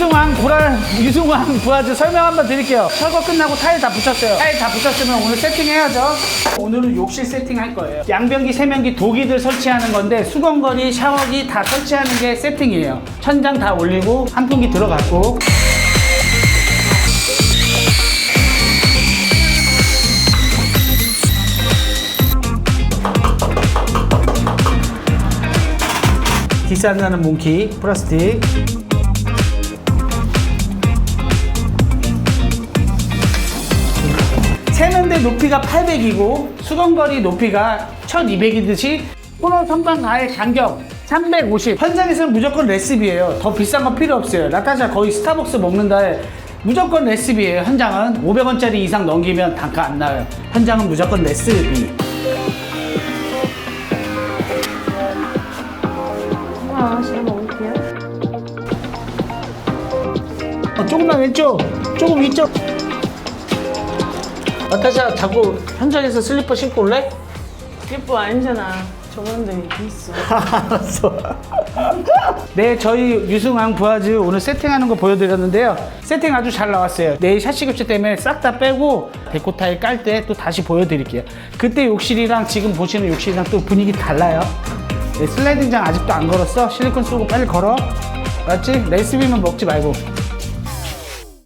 유승왕 구라 유승왕 부하즈 설명 한번 드릴게요. 철거 끝나고 타일 다 붙였어요. 타일 다 붙였으면 오늘 세팅해야죠. 오늘은 욕실 세팅할 거예요. 양변기, 세면기, 도기들 설치하는 건데 수건거리, 샤워기 다 설치하는 게 세팅이에요. 천장 다 올리고 한풍기 들어갔고 나는 몽키 플라스틱 세면대 높이가 800이고 수건거리 높이가 1200이듯이 코너 선반 가의 간격 350 현장에서는 무조건 레시피예요. 더 비싼 거 필요 없어요. 나타샤 거의 스타벅스 먹는다 해 무조건 레시피예요. 현장은 500원짜리 이상 넘기면 단가 안 나와요. 현장은 무조건 레시피 아, 잘 먹을게요. 어, 조금만 왼쪽. 조금 위쪽 나타샤 자꾸 현장에서 슬리퍼 신고 올래? 예뻐 아니잖아. 저번에 있어. 알았어. 네, 저희 유승왕 부하즈 오늘 세팅하는 거 보여드렸는데요. 세팅 아주 잘 나왔어요. 내일 샤시 교체 때문에 싹 다 빼고 데코 타일 깔 때 또 다시 보여드릴게요. 그때 욕실이랑 지금 보시는 욕실이랑 또 분위기 달라요. 네, 슬라이딩장 아직도 안 걸었어? 실리콘 쓰고 빨리 걸어. 알았지? 레시피만 먹지 말고.